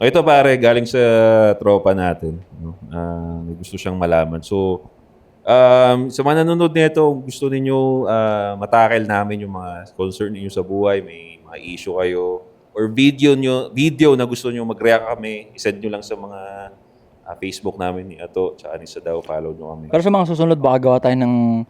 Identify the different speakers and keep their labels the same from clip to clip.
Speaker 1: Ito pare, galing sa tropa natin. No? Ah, may gusto siyang malaman. So, um, sa mga nanonood nito, gusto ninyo uh, matakil namin yung mga concern ninyo sa buhay, may mga issue kayo, or video nyo, video na gusto nyo mag-react kami, isend nyo lang sa mga ah, Facebook namin ni Ato, tsaka ni Sadaw, follow nyo kami.
Speaker 2: Pero sa mga susunod, baka gawa tayo ng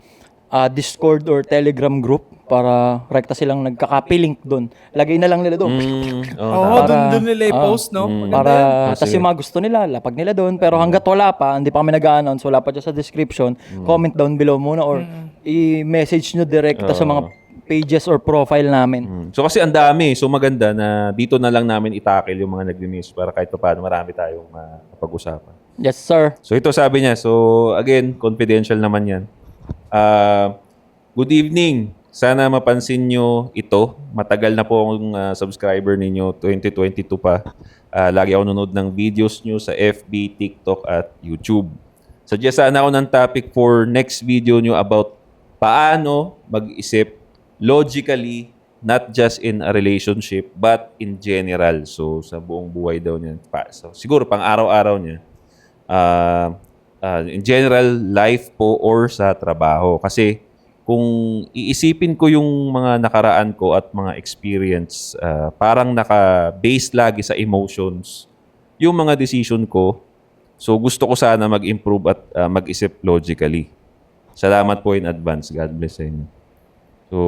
Speaker 2: ah, Discord or Telegram group para rekta silang nagkaka-link doon. Lagay na lang nila doon.
Speaker 1: Mm, oh,
Speaker 3: Oo,
Speaker 2: Para-
Speaker 3: dun, dun nila
Speaker 2: ah,
Speaker 3: i-post, no? Maganda
Speaker 2: Para,
Speaker 3: yan.
Speaker 1: Ah,
Speaker 2: yung mga gusto nila, lapag nila doon. Pero hanggat wala pa, hindi pa kami nag-announce, wala pa dyan sa description, comment down below muna or i-message nyo direkta sa mga pages or profile namin.
Speaker 1: Mm. So kasi ang dami, so maganda na dito na lang namin itakil yung mga nag-miss para kahit pa paano marami tayong mapag-usapan.
Speaker 2: Yes, sir.
Speaker 1: So ito sabi niya, so again, confidential naman yan. Ah, good evening. Sana mapansin nyo ito. Matagal na po akong ah, subscriber ninyo, 2022 pa. Ah, lagi ako nanonood ng videos nyo sa FB, TikTok at YouTube. Suggest sana ako ng topic for next video nyo about paano mag-isip logically, not just in a relationship, but in general. So, sa buong buhay daw niya. Pa, so, siguro, pang araw-araw niya. Ah, ah, in general, life po or sa trabaho. Kasi, kung iisipin ko yung mga nakaraan ko at mga experience, ah, parang naka-base lagi sa emotions yung mga decision ko. So, gusto ko sana mag-improve at ah, mag-isip logically. Salamat po in advance. God bless sa inyo. So,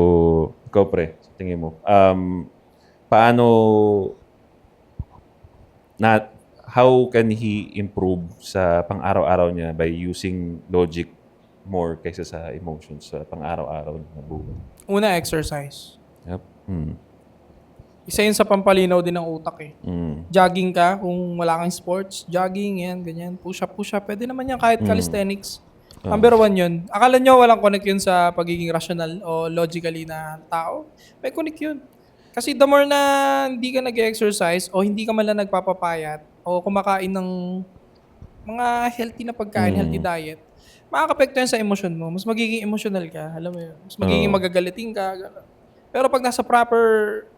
Speaker 1: ikaw pre, sa tingin mo, um, paano na how can he improve sa pang-araw-araw niya by using logic more kaysa sa emotions sa pang-araw-araw na buhay?
Speaker 3: Una, exercise.
Speaker 1: Yep. Mm.
Speaker 3: Isa yun sa pampalinaw din ng utak eh.
Speaker 1: Mm.
Speaker 3: Jogging ka, kung wala kang sports, jogging, yan, ganyan. Push up, push up. Pwede naman yan kahit calisthenics. Number one yun. Akala nyo walang connect yun sa pagiging rational o logically na tao? May connect yun. Kasi the more na hindi ka nag-exercise o hindi ka man lang nagpapapayat o kumakain ng mga healthy na pagkain, healthy diet, makakapekto yan sa emosyon mo. Mas magiging emotional ka. Alam mo yun. Mas magiging
Speaker 1: Oo.
Speaker 3: magagalitin ka. gano'n. Pero pag nasa proper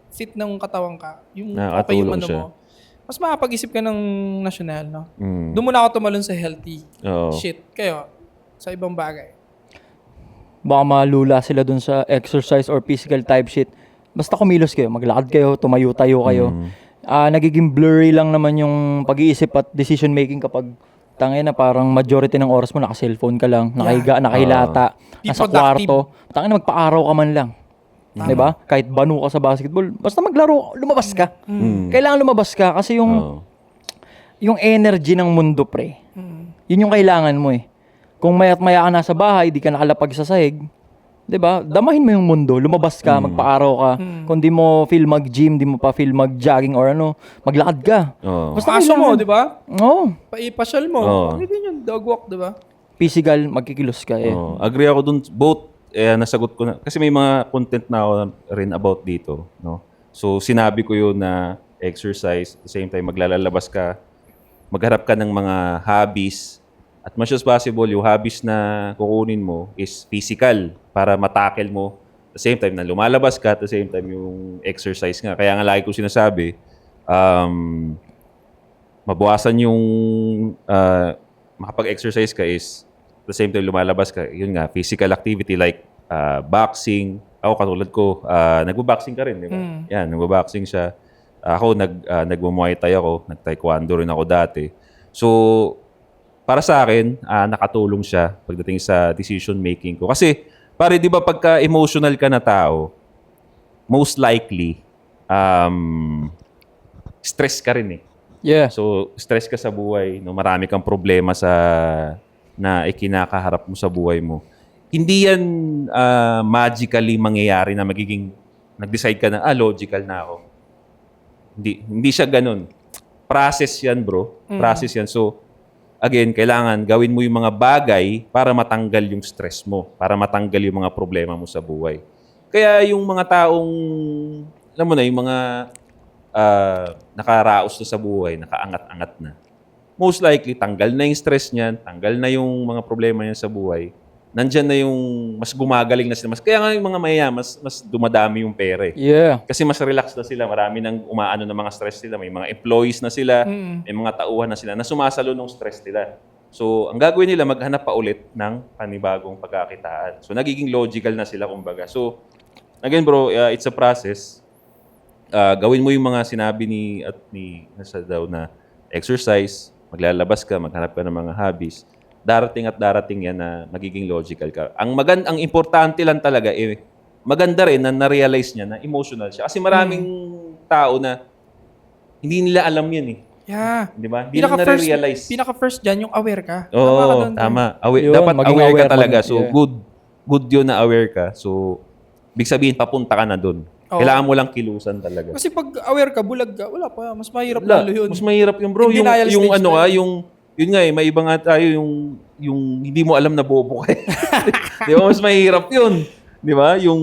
Speaker 3: fit ng katawan ka, yung okay yung
Speaker 1: Nakakatulong
Speaker 3: ano
Speaker 1: siya.
Speaker 3: mo, mas makapag-isip ka ng national, no?
Speaker 1: Mm.
Speaker 3: Doon muna ako tumalon sa healthy
Speaker 1: Oo.
Speaker 3: shit. Kayo, sa ibang bagay.
Speaker 2: Baka malula sila dun sa exercise or physical type shit. Basta kumilos kayo, maglakad kayo, tumayo-tayo kayo. Ah, nagiging blurry lang naman yung pag-iisip at decision making kapag tangin na parang majority ng oras mo naka-cellphone ka lang, nakahiga, nakahilata,
Speaker 3: Di
Speaker 2: nasa kwarto. Tangin na magpa-araw ka man lang. 'Di ba? Kahit banu ka sa basketball, basta maglaro, lumabas ka. Kailangan lumabas ka kasi yung
Speaker 1: Oo.
Speaker 2: yung energy ng mundo, pre.
Speaker 3: Hmm.
Speaker 2: Yun yung kailangan mo eh. Kung maya't maya ka nasa bahay, di ka nakalapag sa sahig, 'di ba? Damahin mo yung mundo, lumabas ka, magpaaraw ka. Kung di mo feel mag-gym, di mo pa feel mag-jogging or ano, maglakad ka.
Speaker 1: Oo.
Speaker 2: Basta
Speaker 3: Aso mo, di ba?
Speaker 2: Oo.
Speaker 3: Paipasyal mo.
Speaker 1: Oo.
Speaker 3: Ano din yun? Dog walk, di ba?
Speaker 2: Physical, magkikilos ka eh.
Speaker 1: Oo. agree ako dun. Both, eh, nasagot ko na. Kasi may mga content na ako rin about dito. No? So, sinabi ko yun na exercise. At the same time, maglalabas ka. Magharap ka ng mga hobbies. At much as possible, yung hobbies na kukunin mo is physical para matakel mo. At the same time, na lumalabas ka. At the same time, yung exercise nga. Kaya nga lagi ko sinasabi, um, mabawasan yung ah, makapag-exercise ka is at the same time lumalabas ka, yun nga, physical activity like ah, boxing. Ako katulad ko, uh, nagbo-boxing ka rin, di ba? Yan, nagbo-boxing siya. Ako, nag, uh, nagmo-muay thai ako, nag-taekwondo rin ako dati. So, para sa akin, ah, nakatulong siya pagdating sa decision making ko. Kasi, pare, di ba pagka emotional ka na tao, most likely, um, stress ka rin eh.
Speaker 2: Yeah.
Speaker 1: So, stress ka sa buhay, no? marami kang problema sa na ikinakaharap mo sa buhay mo. Hindi yan ah, magically mangyayari na magiging nag-decide ka na, ah, logical na ako. Hindi, hindi siya ganun. Process yan, bro. Process yan. So, again, kailangan gawin mo yung mga bagay para matanggal yung stress mo, para matanggal yung mga problema mo sa buhay. Kaya yung mga taong, alam mo na, yung mga ah, nakaraos na sa buhay, nakaangat-angat na, most likely, tanggal na yung stress niyan, tanggal na yung mga problema niya sa buhay, nandyan na yung mas gumagaling na sila. Mas, kaya nga yung mga maya, mas, mas dumadami yung pera eh.
Speaker 2: Yeah.
Speaker 1: Kasi mas relax na sila. Marami nang umaano ng mga stress nila. May mga employees na sila. May mga tauhan na sila na sumasalo ng stress nila. So, ang gagawin nila, maghanap pa ulit ng panibagong pagkakitaan. So, nagiging logical na sila, kumbaga. So, again bro, uh, it's a process. Uh, gawin mo yung mga sinabi ni, at ni, nasa daw na exercise, maglalabas ka, maghanap ka ng mga hobbies. Darating at darating yan na magiging logical ka. Ang magan ang importante lang talaga, eh, maganda rin na na-realize niya na emotional siya. Kasi maraming tao na hindi nila alam yan eh.
Speaker 3: Yeah.
Speaker 1: Di ba? Hindi
Speaker 3: Pinaka
Speaker 1: nila
Speaker 3: first,
Speaker 1: na-realize.
Speaker 3: pinaka first dyan, yung aware ka.
Speaker 1: Oo,
Speaker 3: Tama ka
Speaker 1: tama.
Speaker 3: doon, Tol.
Speaker 1: Awa-
Speaker 2: Yun,
Speaker 1: dapat
Speaker 2: maging
Speaker 1: aware, ka
Speaker 2: aware
Speaker 1: talaga.
Speaker 2: mag-
Speaker 1: So,
Speaker 2: yeah.
Speaker 1: good good yun na aware ka. So, big sabihin, papunta ka na doon.
Speaker 3: Oo.
Speaker 1: Kailangan mo lang kilusan talaga.
Speaker 3: Kasi pag aware ka, bulag ka, wala pa. Mas mahirap
Speaker 1: Wala,
Speaker 3: lalo yun.
Speaker 1: Mas mahirap yung bro.
Speaker 3: In
Speaker 1: Yung,
Speaker 3: denial
Speaker 1: yung
Speaker 3: stage
Speaker 1: ano ah,
Speaker 3: yun.
Speaker 1: yung, yun nga eh, may iba nga tayo yung, yung hindi mo alam na bobo ka eh. Di ba? Mas mahirap yun. Di ba? Yung...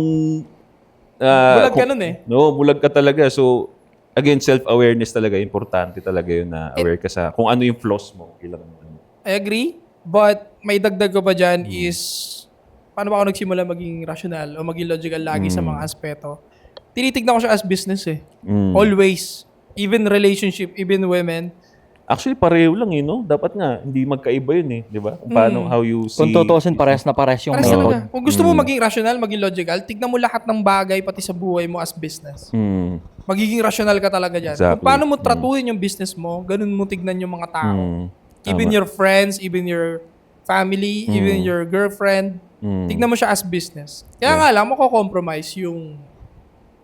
Speaker 1: ah,
Speaker 3: Bulag ka nun eh.
Speaker 1: No, bulag ka talaga. So, again, self-awareness talaga. Importante talaga yun na aware ka sa kung ano yung flaws mo. Ilang, ano.
Speaker 3: I agree. But may dagdag ko pa dyan
Speaker 1: Hmm.
Speaker 3: is paano ba ako nagsimula maging rational o maging logical lagi sa mga aspeto. Tinitignan ko siya as business eh.
Speaker 1: Mm.
Speaker 3: Always. Even relationship, even women.
Speaker 1: Actually, pareho lang eh, no? Dapat nga, hindi magkaiba yun eh. Di ba? Kung paano, how you see...
Speaker 2: Kung tutuusin, pares na pares yung
Speaker 3: Pares
Speaker 2: method.
Speaker 3: talaga. Kung gusto mo maging rational, maging logical, tignan mo lahat ng bagay pati sa buhay mo as business.
Speaker 1: Hmm.
Speaker 3: Magiging rational ka talaga dyan.
Speaker 1: Exactly.
Speaker 3: Kung paano mo tratuhin yung business mo, ganun mo tignan yung mga tao.
Speaker 1: Hmm.
Speaker 3: Even your friends, even your family, even your girlfriend,
Speaker 1: Hmm.
Speaker 3: tignan mo siya as business. Kaya nga lang, mako-compromise yung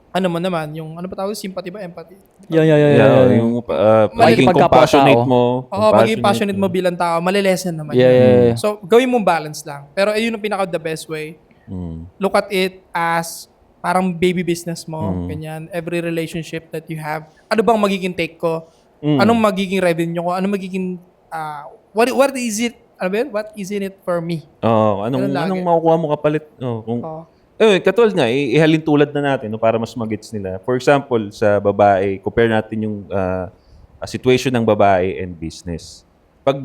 Speaker 3: ano mo naman, yung ano ba tawag, sympathy ba, empathy?
Speaker 2: Yeah, yeah, yeah.
Speaker 1: Yeah,
Speaker 2: yeah, yeah.
Speaker 1: yung uh, maging compassionate mo.
Speaker 3: Oo, maging passionate mo bilang tao, malilesen naman
Speaker 2: Yeah,
Speaker 3: yun.
Speaker 2: yeah, yeah.
Speaker 3: So, gawin mong balance lang. Pero ayun ang pinaka the best way.
Speaker 1: Mm.
Speaker 3: Look at it as parang baby business mo,
Speaker 1: Hmm.
Speaker 3: ganyan. Every relationship that you have. Ano bang magiging take ko?
Speaker 1: Mm.
Speaker 3: Anong magiging revenue ko? Anong magiging, ah, what, what is it, ano ba yun? What is in it for me?
Speaker 1: Oo, anong,
Speaker 3: Ganun lagi.
Speaker 1: anong makukuha mo kapalit? Oh, kung,
Speaker 3: Oo.
Speaker 1: Eh, katulad nga, ihalin tulad na natin no, para mas magets nila. For example, sa babae, compare natin yung ah, ah, situation ng babae and business. Pag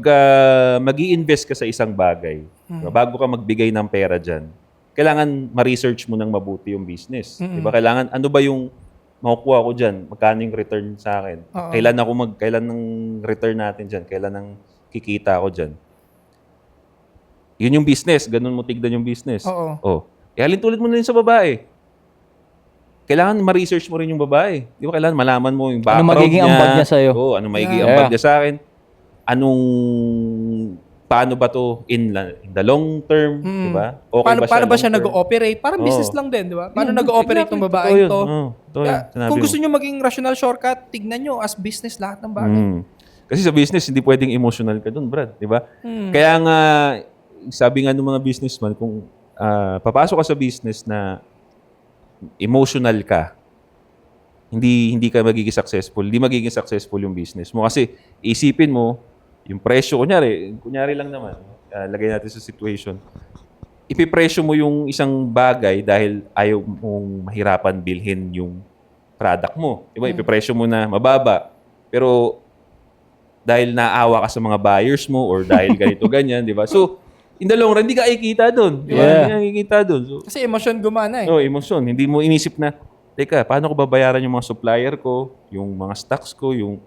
Speaker 1: mag invest ka sa isang bagay, bago ka magbigay ng pera dyan, kailangan ma-research mo ng mabuti yung business. Di ba? Kailangan, ano ba yung makukuha ko dyan? Magkano yung return sa akin?
Speaker 3: Oo.
Speaker 1: Kailan ako mag, kailan ng return natin dyan? Kailan ang kikita ako dyan? Yun yung business. Ganun mo tignan yung business.
Speaker 3: Oo.
Speaker 1: Oh. Eh, halin tulad mo na rin sa babae. Kailangan ma-research mo rin yung babae. Di ba? Kailangan malaman mo yung background
Speaker 2: magiging
Speaker 1: niya.
Speaker 2: ambag niya sa'yo.
Speaker 1: Oo, ano magiging
Speaker 2: Yeah.
Speaker 1: ambag niya sa akin. Anong, paano ba to in, in the long term, di ba? Okay
Speaker 3: paano, paano ba siya
Speaker 1: long term?
Speaker 3: nag-ooperate? Parang
Speaker 1: Oo.
Speaker 3: business lang din, di ba? Paano
Speaker 1: Yeah,
Speaker 3: nag-ooperate
Speaker 1: exactly.
Speaker 3: ng babaeng to? Kaya,
Speaker 1: yun. Sinabi
Speaker 3: kung
Speaker 1: mo.
Speaker 3: gusto nyo maging rational shortcut, tignan nyo as business lahat ng bagay.
Speaker 1: Mm. Kasi sa business, hindi pwedeng emotional ka dun, Brad. Di ba?
Speaker 3: Mm.
Speaker 1: Kaya nga, sabi nga ng mga businessman, kung ah, papasok ka sa business na emotional ka, hindi hindi ka magiging successful. Hindi magiging successful yung business mo. Kasi isipin mo, yung presyo, kunyari, kunyari lang naman, ah, lagay natin sa situation, ipipresyo mo yung isang bagay dahil ayaw mong mahirapan bilhin yung product mo. Diba? Ipipresyo mo na mababa. Pero dahil naawa ka sa mga buyers mo or dahil ganito ganyan, di ba? So, in the long run, hindi ka kikita doon. Di ba?
Speaker 2: Yeah.
Speaker 1: Hindi ka kikita doon. So,
Speaker 3: Kasi emosyon gumana eh.
Speaker 1: oh, emosyon. Hindi mo inisip na, teka, paano ko babayaran yung mga supplier ko, yung mga stocks ko, yung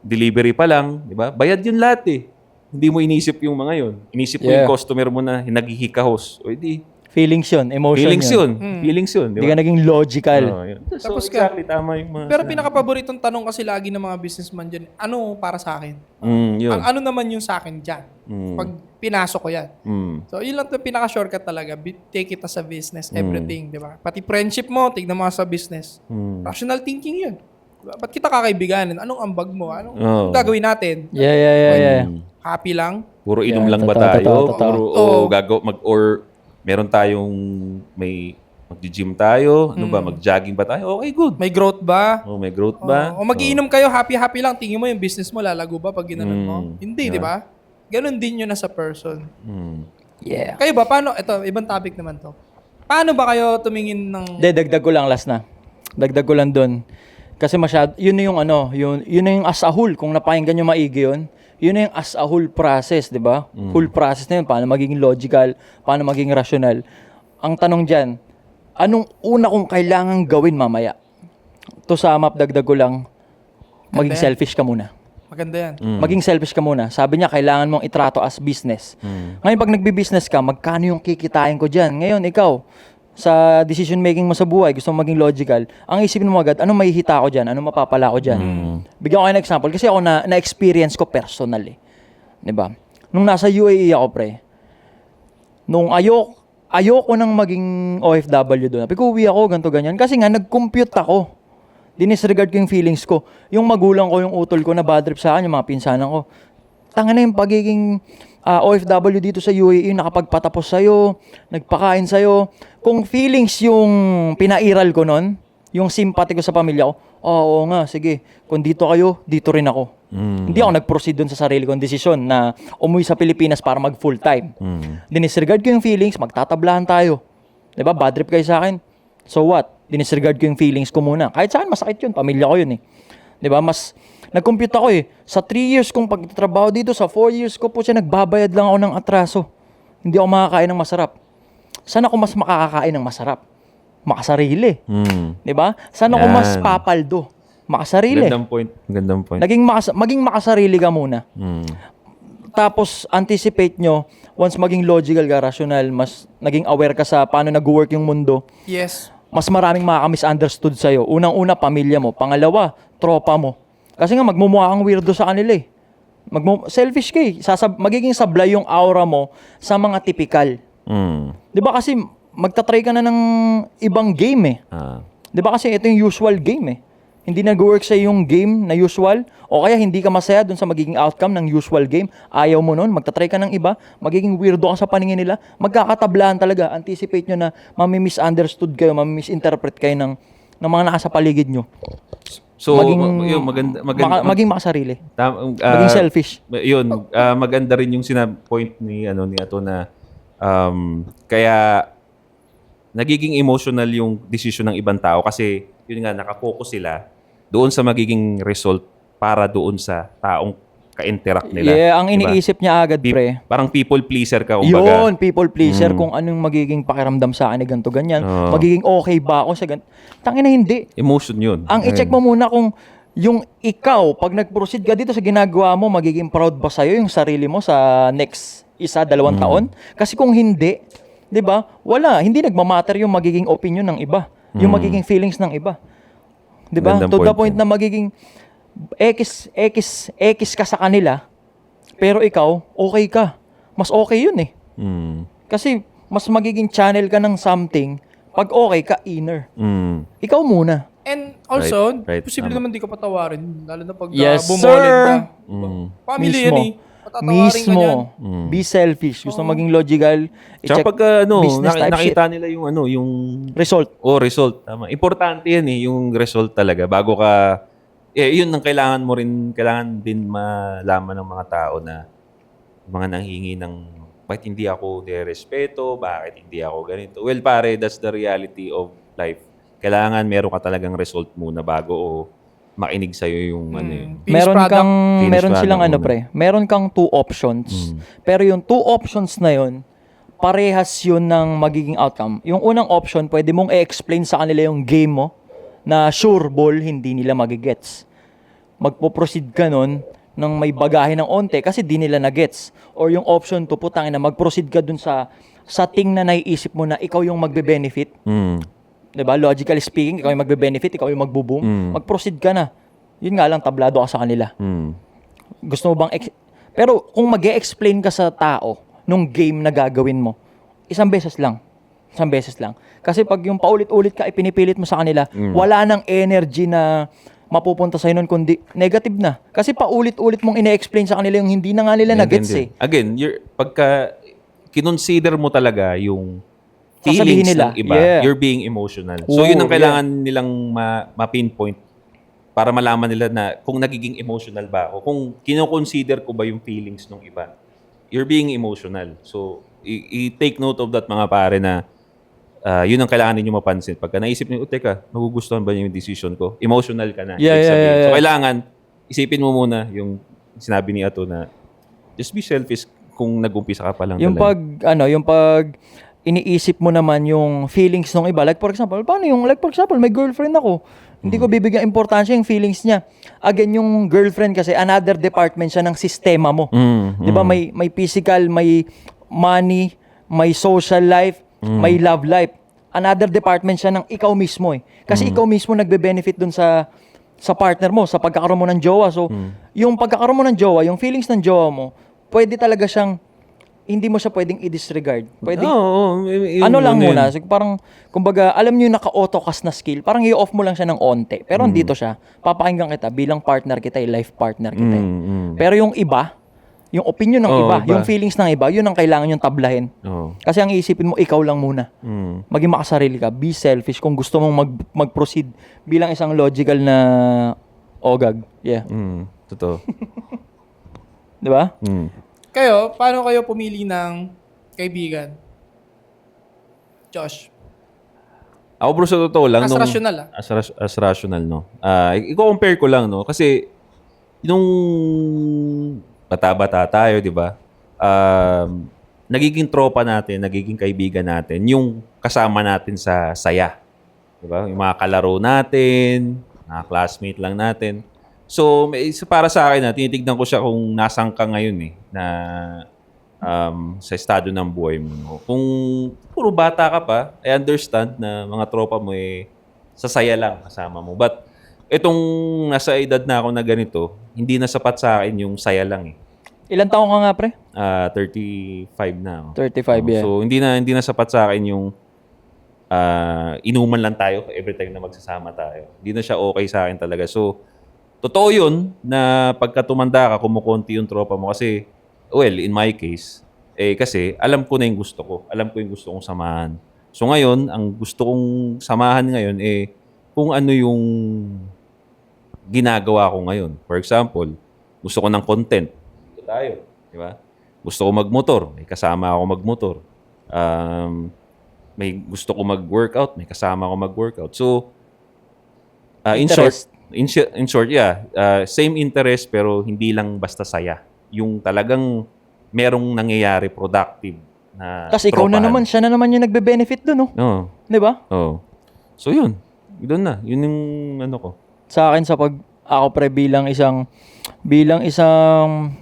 Speaker 1: delivery pa lang, di ba? Bayad yun lahat eh. Hindi mo inisip yung mga yun. Inisip mo
Speaker 2: Yeah.
Speaker 1: yung customer mo na naghihikahos. O hindi,
Speaker 2: Feelings yun, emotion
Speaker 1: feelings
Speaker 2: yun.
Speaker 1: yun. Feelings yun, di
Speaker 2: Hindi
Speaker 1: ba?
Speaker 2: ka naging logical.
Speaker 1: Oh, yun. So,
Speaker 3: Tapos ka-
Speaker 1: exactly, tama yung mga...
Speaker 3: Pero pinaka-paboritong tanong kasi lagi ng mga businessman dyan, ano para sa akin?
Speaker 1: Mm, yun.
Speaker 3: Ang ano naman yung sa akin dyan?
Speaker 1: Mm.
Speaker 3: Pag pinasok ko yan.
Speaker 1: Mm.
Speaker 3: So, yun lang yung pinaka-shortcut talaga. Take it as a business, everything, di ba? Pati friendship mo, tignan mo sa business.
Speaker 1: Mm.
Speaker 3: Rational thinking yun. Diba? Ba't kita kakaibiganin? Anong ambag mo? Anong, anong gagawin natin?
Speaker 2: Yeah, yeah, yeah, yeah.
Speaker 1: Mm.
Speaker 3: Happy lang?
Speaker 1: Puro inom
Speaker 2: Yeah,
Speaker 1: lang ba tayo?
Speaker 2: totoo, totoo.
Speaker 1: Puro
Speaker 3: Oo.
Speaker 1: o gago mag or meron tayong may mag-gym tayo, ano ba, mag-jogging ba tayo? Okay, good.
Speaker 3: May growth ba?
Speaker 1: Oh, may growth ba?
Speaker 3: O magiinom kayo, happy-happy lang. Tingin mo yung business mo, lalago ba pag ginanon mo?
Speaker 1: Mm.
Speaker 3: Hindi, di ba? Ganon din yun as a person.
Speaker 1: Mm.
Speaker 2: Yeah.
Speaker 3: Kayo ba, paano, ito, ibang topic naman to. Paano ba kayo tumingin ng...
Speaker 2: Hindi, dagdag ko lang last na. Dagdag ko lang doon. Kasi masyad, yun na yung ano, yun, yun na yung as a whole. Kung napakinggan nyo maigi yun, yun na yung as a whole process, di ba? Whole process na yun. Paano magiging logical, paano magiging rational. Ang tanong dyan, anong una kong kailangan gawin mamaya? To sum up, dagdag ko lang, maging selfish ka muna.
Speaker 3: Maganda yan.
Speaker 2: Maging selfish ka muna. Sabi niya, kailangan mong itrato as business. Ngayon, pag nagbi-business ka, magkano yung kikitain ko dyan? Ngayon, ikaw, sa decision making mo sa buhay, gusto mo maging logical, ang isipin mo agad, anong mahihita ko dyan? Anong mapapala ko dyan? Bigyan ko kayo ng example. Kasi ako na, na-experience ko personal eh. 'Di ba? Nung nasa UAE ako, pre, nung ayok, ayoko nang maging OFW doon. Ko, uwi ako, ganto ganyan. Kasi nga, nag-compute ako. Dinisregard ko yung feelings ko. Yung magulang ko, yung utol ko na bad trip sa akin, yung mga pinsanan ko. Tanga na yung pagiging ah, OFW dito sa UAE, nakapagpatapos sa'yo, nagpakain sa'yo. Kung feelings yung pinairal ko nun, yung sympathy ko sa pamilya ko, "Oo, oo nga, sige. Kung dito kayo, dito rin ako. Hindi ako nag-proceed dun sa sarili kong desisyon na umuwi sa Pilipinas para mag full time. Dinisregard ko yung feelings, magtatablahan tayo. 'Di ba? Bad trip kayo sa akin. So what? Dinisregard ko yung feelings ko muna. Kahit saan masakit yun, pamilya ko yun eh. 'Di ba? Mas nag-compute ako eh. Sa 3 years kong pagtatrabaho dito, sa 4 years ko po siya nagbabayad lang ako ng atraso. Hindi ako makakain ng masarap. Saan ako mas makakakain ng masarap? Makasarili.
Speaker 1: Mm.
Speaker 2: 'Di ba? Saan ako mas
Speaker 1: Yan.
Speaker 2: papaldo? Makasarili.
Speaker 1: Gandang point. Gandang point.
Speaker 2: Naging makas- maging makasarili ka muna.
Speaker 1: Mm.
Speaker 2: Tapos anticipate nyo, once maging logical ka, rational, mas naging aware ka sa paano nag-work yung mundo,
Speaker 3: Yes.
Speaker 2: Mas maraming makaka-misunderstood sa'yo. Unang-una, pamilya mo. Pangalawa, tropa mo. Kasi nga, magmumukha kang weirdo sa kanila eh. Magmu- selfish ka eh. Sasab- magiging sablay yung aura mo sa mga typical.
Speaker 1: Mm.
Speaker 2: Di ba kasi, magtatry ka na ng ibang game eh.
Speaker 1: Ah.
Speaker 2: Di ba kasi ito yung usual game eh. Hindi nag-work sa yung game na usual o kaya hindi ka masaya dun sa magiging outcome ng usual game. Ayaw mo nun, magtatry ka ng iba, magiging weirdo ka sa paningin nila, magkakatablaan talaga. Anticipate nyo na mami-misunderstood kayo, mami-misinterpret kayo ng, ng mga nasa paligid nyo.
Speaker 1: So,
Speaker 2: maging,
Speaker 1: ma- yun, maganda, maganda,
Speaker 2: maka- maging makasarili.
Speaker 1: Tam- ah,
Speaker 2: maging selfish.
Speaker 1: Yun, ah, maganda rin yung sinab point ni ano ni Ato na um, kaya nagiging emotional yung decision ng ibang tao kasi yun nga nakafocus sila doon sa magiging result para doon sa taong ka-interact nila.
Speaker 2: Yeah, ang
Speaker 1: Diba?
Speaker 2: iniisip niya agad,
Speaker 1: Pe-
Speaker 2: pre.
Speaker 1: Parang people pleaser ka kumbaga.
Speaker 2: Yun, people pleaser, kung anong magiging pakiramdam sa akin ni ganito ganyan.
Speaker 1: Oo.
Speaker 2: Magiging okay ba ako sa ganito. Tangina hindi.
Speaker 1: Emotion yun.
Speaker 2: Ang i-check mo muna kung yung ikaw, pag nag-proceed ka dito sa ginagawa mo, magiging proud ba sa'yo yung sarili mo sa next isa, dalawang taon? Kasi kung hindi, di ba, wala. Hindi nagmamatter yung magiging opinion ng iba. Yung magiging feelings ng iba. Di ba? To the
Speaker 1: point
Speaker 2: point na magiging X, X, X ka sa kanila, pero ikaw, okay ka. Mas okay yun eh.
Speaker 1: Mm.
Speaker 2: Kasi mas magiging channel ka ng something pag okay ka, inner.
Speaker 1: Mm.
Speaker 2: Ikaw muna.
Speaker 3: And also,
Speaker 1: Right, right.
Speaker 3: posible
Speaker 1: Tama.
Speaker 3: naman di ka patawarin. Lalo na pag uh,
Speaker 2: Yes,
Speaker 3: bumolin
Speaker 2: sir.
Speaker 3: ka.
Speaker 1: Mm.
Speaker 3: Family
Speaker 2: Mismo.
Speaker 3: yan eh.
Speaker 2: Mismo.
Speaker 3: niyan.
Speaker 2: Be selfish. Gusto mo maging logical.
Speaker 1: Tsaka
Speaker 2: i-check
Speaker 1: pag ano,
Speaker 2: type
Speaker 1: nakita nila yung ano, yung
Speaker 2: shit. Result.
Speaker 1: Oh, result. Tama. Importante yan eh, yung result talaga. Bago ka, eh, yun ang kailangan mo rin, kailangan din malaman ng mga tao na mga nanghingi ng bakit hindi ako respeto, bakit hindi ako ganito. Well, pare, that's the reality of life. Kailangan meron ka talagang result muna bago o makinig sa'yo yung ano yun.
Speaker 3: Finished
Speaker 2: meron
Speaker 3: product.
Speaker 2: kang
Speaker 1: Finished
Speaker 2: meron
Speaker 1: product
Speaker 2: silang ano
Speaker 1: muna.
Speaker 2: pre. Meron kang two options. Pero yung two options na yun, parehas yun ng magiging outcome. Yung unang option, pwede mong i-explain sa kanila yung game mo na sure ball hindi nila magigets. Magpo-proceed ka nun ng may bagahe ng onte kasi di nila na-gets. Or yung option to, putang na mag-proceed ka dun sa sa thing na naiisip mo na ikaw yung magbe-benefit.
Speaker 1: Mm.
Speaker 2: 'Di ba? Logically speaking, ikaw yung magbe-benefit, ikaw yung magbo-boom.
Speaker 1: Mm.
Speaker 2: Mag-proceed ka na. Yun nga lang tablado ka sa kanila.
Speaker 1: Mm.
Speaker 2: Gusto mo bang ex- Pero kung mag-explain ka sa tao nung game na gagawin mo, isang beses lang. Isang beses lang. Kasi pag yung paulit-ulit ka ipinipilit mo sa kanila,
Speaker 1: Mm.
Speaker 2: wala nang energy na mapupunta sa'yo nun, kundi negative na. Kasi paulit-ulit mong ine-explain sa kanila yung hindi na nga nila na-gets eh.
Speaker 1: Again, you're, pagka kinonsider mo talaga yung feelings
Speaker 2: nila,
Speaker 1: ng iba,
Speaker 2: yeah.
Speaker 1: you're being emotional. So yun ang
Speaker 2: yeah.
Speaker 1: kailangan nilang ma- ma-pinpoint para malaman nila na kung nagiging emotional ba ako. Kung kino-consider ko ba yung feelings ng iba. You're being emotional. So i- i-take note of that mga pare na ah, yun ang kailangan ninyo mapansin. Pagka naisip niyo, "Oh, teka, magugustuhan ba niyo yung decision ko? Emotional ka na.
Speaker 2: Yeah, yeah,
Speaker 1: sabihin.
Speaker 2: yeah,
Speaker 1: So,
Speaker 2: yeah.
Speaker 1: kailangan, isipin mo muna yung sinabi ni Ato na just be selfish kung nag-umpisa ka pa lang
Speaker 2: Yung
Speaker 1: talaga.
Speaker 2: pag, ano, yung pag iniisip mo naman yung feelings ng iba. Like for example, paano yung, like for example, may girlfriend ako. Hindi
Speaker 1: Mm.
Speaker 2: ko bibigyan importansya yung feelings niya. Again, yung girlfriend kasi, another department siya ng sistema mo.
Speaker 1: Mm,
Speaker 2: Di ba? May, may physical, may money, may social life,
Speaker 1: Mm.
Speaker 2: may love life. Another department siya ng ikaw mismo eh.
Speaker 1: Mm.
Speaker 2: Kasi ikaw mismo nagbe-benefit dun sa sa partner mo, sa pagkakaroon mo ng jowa. So,
Speaker 1: Mm.
Speaker 2: yung pagkakaroon mo ng jowa, yung feelings ng jowa mo, pwede talaga siyang hindi mo siya pwedeng i-disregard. Pwedeng,
Speaker 1: Oo, oo, y- yun
Speaker 2: ano lang
Speaker 1: yun.
Speaker 2: muna, so, parang, kumbaga, alam nyo yung naka-autocast na skill, parang i-off mo lang siya ng onte. Pero andito siya, papakinggan kita bilang partner kita, eh, life partner kita. eh.
Speaker 1: Mm, mm.
Speaker 2: Pero yung iba, yung opinion ng
Speaker 1: Oo,
Speaker 2: iba,
Speaker 1: iba.
Speaker 2: yung feelings ng iba, yun ang kailangan yung tablahin.
Speaker 1: Oo.
Speaker 2: Kasi ang iisipin mo, ikaw lang muna.
Speaker 1: Mm.
Speaker 2: Maging makasarili ka, be selfish kung gusto mong mag, mag-proceed bilang isang logical na ogag. Yeah.
Speaker 1: Mm. Totoo.
Speaker 2: Di ba?
Speaker 1: Mm.
Speaker 3: Kayo, paano kayo pumili ng kaibigan? Josh.
Speaker 1: Ako bro, sa totoo lang.
Speaker 3: As
Speaker 1: nung-
Speaker 3: rational, ah.
Speaker 1: As, ras- as rational, no? I- i-compare ko lang, no? Kasi, nung bata-bata tayo, di ba? Um, nagiging tropa natin, nagiging kaibigan natin, yung kasama natin sa saya. Di ba? Yung mga kalaro natin, mga classmate lang natin. So, may, isa para sa akin, na, tinitignan ko siya kung nasang ka ngayon eh, na um, sa estado ng buhay mo. No? Kung puro bata ka pa, I understand na mga tropa mo eh, sasaya lang kasama mo. But, itong nasa edad na ako na ganito, hindi na sapat sa akin yung saya lang eh.
Speaker 2: Ilan taong ka nga, pre?
Speaker 1: Ah, 35 na ako.
Speaker 2: 35, yeah.
Speaker 1: So, hindi na hindi na sapat sa akin yung ah, inuman lang tayo every time na magsasama tayo. Hindi na siya okay sa akin talaga. So, totoo yun na pagka tumanda ka, kumukonti yung tropa mo. Kasi, well, in my case, eh kasi alam ko na yung gusto ko. Alam ko yung gusto kong samahan. So ngayon, ang gusto kong samahan ngayon eh kung ano yung ginagawa ko ngayon. For example, gusto ko ng content. Ito tayo, di ba? Gusto ko magmotor, may kasama ako magmotor. Um, may gusto ko mag-workout, may kasama ako mag-workout. So, uh, in short,
Speaker 2: Interest.
Speaker 1: In, in short, yeah, uh, same interest pero hindi lang basta saya. Yung talagang merong nangyayari productive na
Speaker 2: Tapos ikaw na naman, siya na naman yung nagbe-benefit dun, no?
Speaker 1: Oo.
Speaker 2: Di ba?
Speaker 1: Oo. So, yun. Doon na. Yun yung ano ko.
Speaker 2: sa akin sa pag ako pre bilang isang bilang isang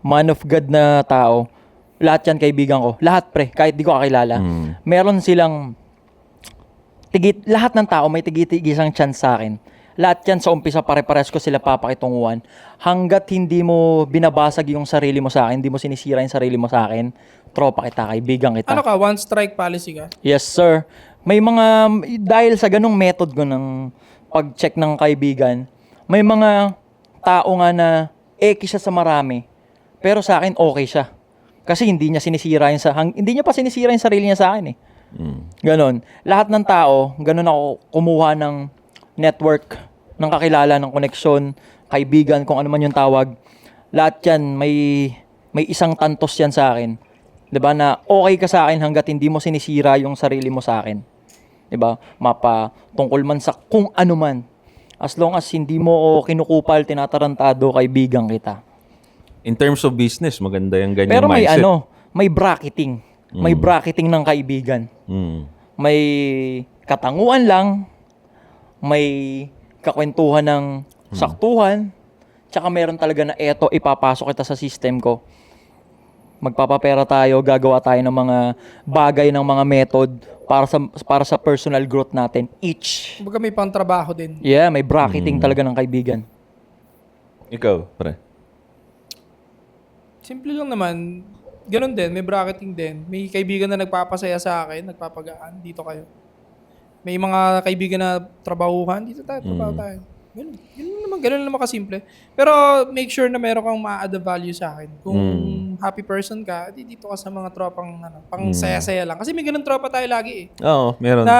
Speaker 2: man of God na tao, lahat yan kaibigan ko. Lahat pre, kahit di ko kakilala.
Speaker 1: Mm.
Speaker 2: Meron silang tigit lahat ng tao may tigit-tigisang chance sa akin. Lahat yan sa umpisa pare-pares ko sila papakitunguhan. Hanggat hindi mo binabasag yung sarili mo sa akin, hindi mo sinisira yung sarili mo sa akin, tropa kita, kaibigan kita.
Speaker 3: Ano ka? One strike policy ka?
Speaker 2: Yes, sir. May mga, dahil sa ganong method ko ng pag-check ng kaibigan, may mga tao nga na eki siya sa marami, pero sa akin okay siya. Kasi hindi niya sinisira yung sa, hang- hindi niya pa sinisira yung sarili niya sa akin eh.
Speaker 1: Mm.
Speaker 2: Ganon. Lahat ng tao, ganon ako kumuha ng network, ng kakilala, ng koneksyon, kaibigan, kung ano man yung tawag. Lahat yan, may, may isang tantos yan sa akin. ba na okay ka sa akin hanggat hindi mo sinisira yung sarili mo sa akin. ba? Mapa tungkol man sa kung ano man. As long as hindi mo o kinukupal, tinatarantado, kaibigan kita.
Speaker 1: In terms of business, maganda yung ganyan
Speaker 2: Pero may
Speaker 1: mindset.
Speaker 2: ano, may bracketing. May bracketing ng kaibigan.
Speaker 1: Mm.
Speaker 2: may katanguan lang, may kakwentuhan ng saktuhan, tsaka meron talaga na eto ipapasok kita sa system ko. Magpapapera tayo, gagawa tayo ng mga bagay ng mga method para sa para sa personal growth natin each.
Speaker 3: Kumbaga may pang-trabaho din.
Speaker 2: Yeah, may bracketing talaga ng kaibigan.
Speaker 1: Ikaw, pre.
Speaker 3: Simple lang naman. Ganon din, may bracketing din. May kaibigan na nagpapasaya sa akin, nagpapagaan, dito kayo. May mga kaibigan na trabahuhan, dito tayo, trabaho tayo. Ganun. Ganun naman, ganun naman kasimple. Pero make sure na meron kang ma-add value sa akin. Kung happy person ka, di dito ka sa mga tropang ano, pang saya-saya lang. Kasi may ganun tropa tayo lagi eh.
Speaker 1: Oo, meron.
Speaker 3: Na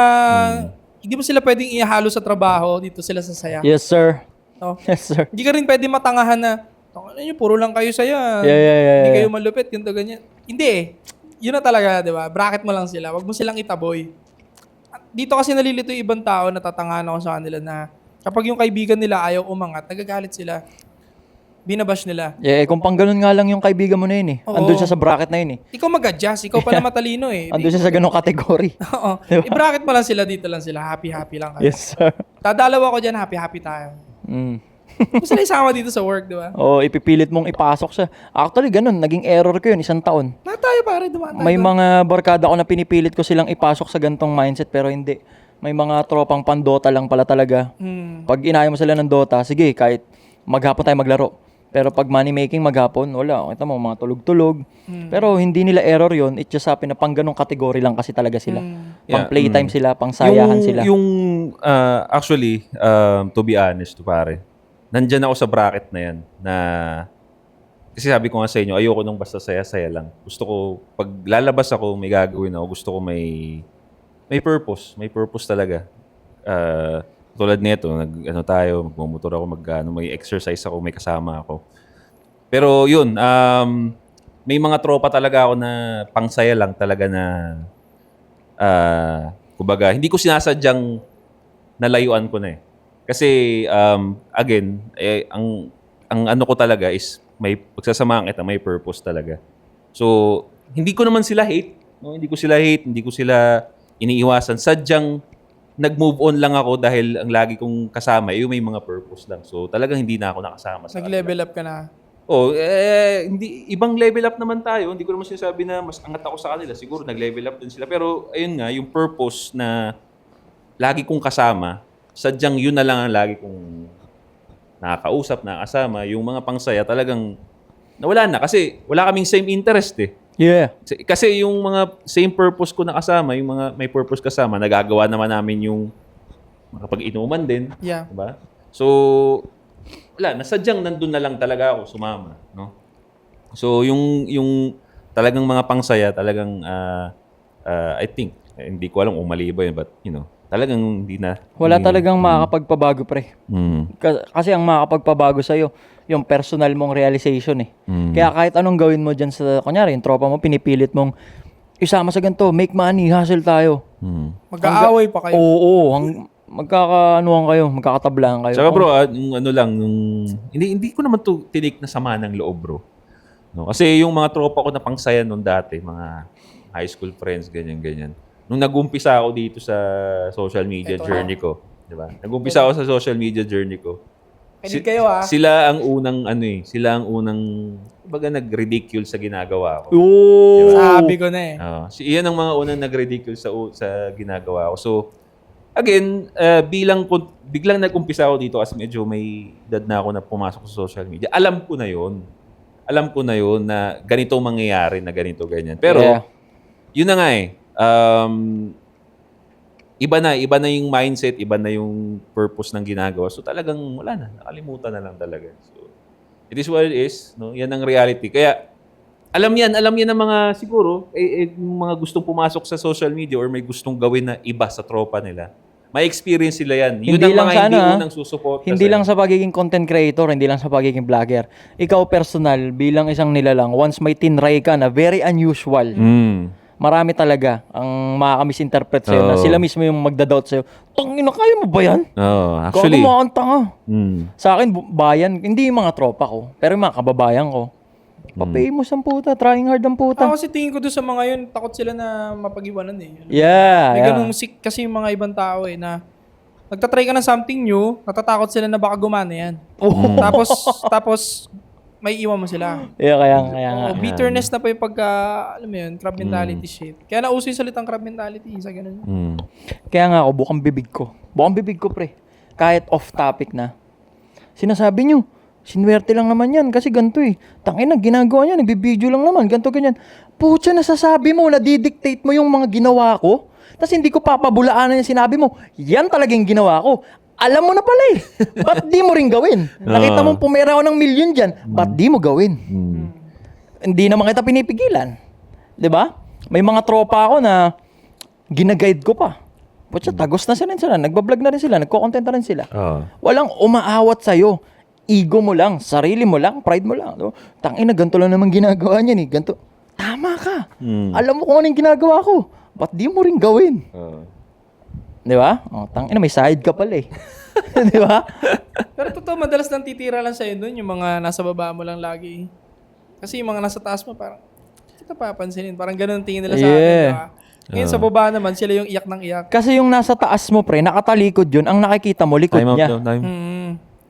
Speaker 3: hindi mo sila pwedeng ihalo sa trabaho, dito sila sa saya.
Speaker 2: Yes, sir.
Speaker 3: No?
Speaker 2: Yes, sir.
Speaker 3: Hindi ka rin pwede matangahan na, ano nyo, puro lang kayo saya.
Speaker 2: Yeah, yeah, yeah,
Speaker 3: Hindi
Speaker 2: yeah.
Speaker 3: kayo malupit, ganito, ganyan. Hindi eh. Yun na talaga, di ba? Bracket mo lang sila. Huwag mo silang itaboy. Dito kasi nalilito yung ibang tao, natatangahan ako sa kanila na kapag yung kaibigan nila ayaw umangat, nagagalit sila. Binabash nila.
Speaker 2: Eh, kung pang ganun nga lang yung kaibigan mo na yun eh.
Speaker 3: Oo.
Speaker 2: Andun siya sa bracket na yun eh.
Speaker 3: Ikaw mag-adjust, ikaw pala matalino eh.
Speaker 2: Andun siya sa ganung kategory.
Speaker 3: Oo. I-bracket mo lang sila, dito lang sila. Happy-happy lang kayo.
Speaker 2: yes, sir.
Speaker 3: Dadalaw ako dyan, happy-happy tayo.
Speaker 2: Mm.
Speaker 3: Gusto na isama dito sa work, di ba?
Speaker 2: Oo, ipipilit mong ipasok siya. Actually, ganun. Naging error ko yun, isang taon.
Speaker 3: Na tayo pare, dumaan tayo.
Speaker 2: May
Speaker 3: doon.
Speaker 2: mga barkada ko na pinipilit ko silang ipasok sa gantong mindset pero hindi. May mga tropang pandota lang pala talaga.
Speaker 3: Hmm.
Speaker 2: Pag inaya mo sila ng Dota, sige, kahit maghapon tayo maglaro. Pero pag money making maghapon, wala. Kita mo, mga tulog-tulog.
Speaker 3: Hmm.
Speaker 2: Pero hindi nila error yon It just happen na pang ganong kategory lang kasi talaga sila. Pang
Speaker 1: Yeah,
Speaker 2: playtime sila, pang sayahan
Speaker 1: yung,
Speaker 2: sila.
Speaker 1: Yung, ah, actually, um, to be honest, to pare, nandyan ako sa bracket na yan na kasi sabi ko nga sa inyo, ayoko nung basta saya-saya lang. Gusto ko, pag lalabas ako, may gagawin ako. Gusto ko may, may purpose. May purpose talaga. Ah, tulad nito, nag, ano tayo, magmumotor ako, mag, ano, may exercise ako, may kasama ako. Pero yun, um, may mga tropa talaga ako na pangsaya lang talaga na ah, kumbaga, hindi ko sinasadyang nalayuan ko na eh. Kasi, um, again, eh, ang, ang ano ko talaga is may pagsasamahan kita, may purpose talaga. So, hindi ko naman sila hate. No? Hindi ko sila hate, hindi ko sila iniiwasan. Sadyang nag-move on lang ako dahil ang lagi kong kasama, eh, yung may mga purpose lang. So, talagang hindi na ako nakasama sa kanila.
Speaker 3: Nag-level up ka na.
Speaker 1: Oh, eh, hindi, ibang level up naman tayo. Hindi ko naman sinasabi na mas angat ako sa kanila. Siguro nag-level up din sila. Pero ayun nga, yung purpose na lagi kong kasama, sadyang yun na lang ang lagi kong nakakausap, nakasama. Yung mga pangsaya talagang nawala na. Kasi wala kaming same interest eh.
Speaker 2: yeah.
Speaker 1: Kasi yung mga same purpose ko nakasama, yung mga may purpose kasama, nagagawa naman namin yung makapag-inuman din.
Speaker 3: Yeah.
Speaker 1: Diba? So, wala, nasadyang nandun na lang talaga ako sumama, no? So, yung yung talagang mga pangsaya, talagang ah, ah, I think eh, hindi ko alam kung mali ba yun, but you know, talagang hindi na.
Speaker 2: Wala
Speaker 1: hindi-
Speaker 2: talagang makakapagpabago, pre.
Speaker 1: Mm.
Speaker 2: Ka- Kasi ang makakapagpabago sa'yo, yung personal mong realization eh.
Speaker 1: Mm.
Speaker 2: Kaya kahit anong gawin mo dyan sa, kunyari, yung tropa mo, pinipilit mong, isama sa ganito, make money, hustle tayo.
Speaker 1: Mm.
Speaker 3: Mag-aaway pa kayo.
Speaker 2: Oo, oo hang, magkakaanuhan kayo, magkakatablaan kayo.
Speaker 1: Saka bro, ah, yung ano lang, yung, hindi, hindi ko naman to tinik na sama ng loob bro. No? Kasi yung mga tropa ko na pangsaya noon dati, mga high school friends, ganyan-ganyan. Nung nag-umpisa ako dito sa social media journey ko, di ba? Nag-umpisa ako sa social media journey ko.
Speaker 3: Kinig kayo ah.
Speaker 1: Sila ang unang ano eh, sila ang unang baga nag-ridicule sa ginagawa ko.
Speaker 2: Oo.
Speaker 3: Sabi ko na eh.
Speaker 1: Oo. si iyan ang mga unang nag-ridicule sa sa ginagawa ko. So again, uh, bilang kun- biglang nag-umpisa ako dito kasi medyo may edad na ako na pumasok sa social media. Alam ko na 'yon. Alam ko na 'yon na ganito ang mangyayari na ganito ganyan. Pero
Speaker 2: Yeah.
Speaker 1: yun na nga eh. Um, iba na, iba na yung mindset, iba na yung purpose ng ginagawa. So talagang wala na, nakalimutan na lang talaga. So it is what it is, no? Yan ang reality. Kaya alam yan, alam yan ng mga siguro, eh, eh, mga gustong pumasok sa social media or may gustong gawin na iba sa tropa nila. May experience sila yan. Yun
Speaker 2: Hindi
Speaker 1: ang
Speaker 2: lang
Speaker 1: mga
Speaker 2: sa
Speaker 1: hindi
Speaker 2: ah.
Speaker 1: unang susuporta
Speaker 2: Hindi lang sa pagiging content creator, hindi lang sa pagiging vlogger. Ikaw personal, bilang isang nilalang, once may tinry ka na very unusual,
Speaker 1: Mm.
Speaker 2: Marami talaga ang makakamisinterpret sa'yo na
Speaker 1: Oo.
Speaker 2: sila mismo yung magda-doubt sa'yo. Tangina, kaya mo ba yan?
Speaker 1: Oh, actually.
Speaker 2: Gago mo ang tanga.
Speaker 1: Mm.
Speaker 2: Sa akin, bu- bayan, hindi yung mga tropa ko, pero yung mga kababayan ko. Papay mo sa puta, trying hard ang puta.
Speaker 3: Ako kasi tingin ko doon sa mga yun, takot sila na mapag-iwanan eh.
Speaker 2: Yeah,
Speaker 3: May
Speaker 2: yeah.
Speaker 3: ganung sick kasi yung mga ibang tao eh na nagtatry ka ng something new, natatakot sila na baka gumana yan. tapos, tapos may iwan mo sila.
Speaker 2: Yeah, kaya, kaya nga.
Speaker 3: Oh, bitterness na pa yung pagka, alam mo yun, crab mentality shit. Kaya nauso yung salitang crab mentality sa ganun.
Speaker 1: Mm.
Speaker 2: Kaya nga ako, bukang bibig ko. Bukang bibig ko, pre. Kahit off topic na. Sinasabi nyo, sinwerte lang naman yan kasi ganito eh. Tangin na, ginagawa niya, nagbibideo lang naman, ganito, ganyan. Pucha, nasasabi mo, nadidictate mo yung mga ginawa ko. Tapos hindi ko papabulaanan yung sinabi mo. Yan talagang ginawa ko. Alam mo na pala eh. Ba't di mo rin gawin? Nakita mong pumera ako ng milyon dyan. Ba't di mo gawin? Hindi naman kita pinipigilan. ba? May mga tropa ako na ginaguide ko pa. Putya, tagos na sila sila. Nagbablog na rin sila. Nagko-content na rin sila.
Speaker 1: Oh.
Speaker 2: Walang umaawat sa'yo. Ego mo lang, sarili mo lang, pride mo lang. No? Tangin na, ganito lang naman ginagawa niya ni. Ganito. Tama ka.
Speaker 1: Mm.
Speaker 2: Alam mo kung anong ginagawa ko. Ba't di mo rin gawin?
Speaker 1: Oh.
Speaker 2: Di ba? O, tang ina, may side ka pala eh. Di ba?
Speaker 3: Pero totoo, madalas nang titira lang sa'yo doon, yung mga nasa baba mo lang lagi. Kasi yung mga nasa taas mo, parang, kita papansinin. Parang ganun ang tingin nila sa akin.
Speaker 2: Yeah.
Speaker 3: di ba? Ngayon sa baba naman, sila yung iyak ng iyak.
Speaker 2: Kasi yung nasa taas mo, pre, nakatalikod yun. Ang nakikita mo, likod
Speaker 1: Time
Speaker 2: niya.
Speaker 1: daw, time.
Speaker 3: Mm.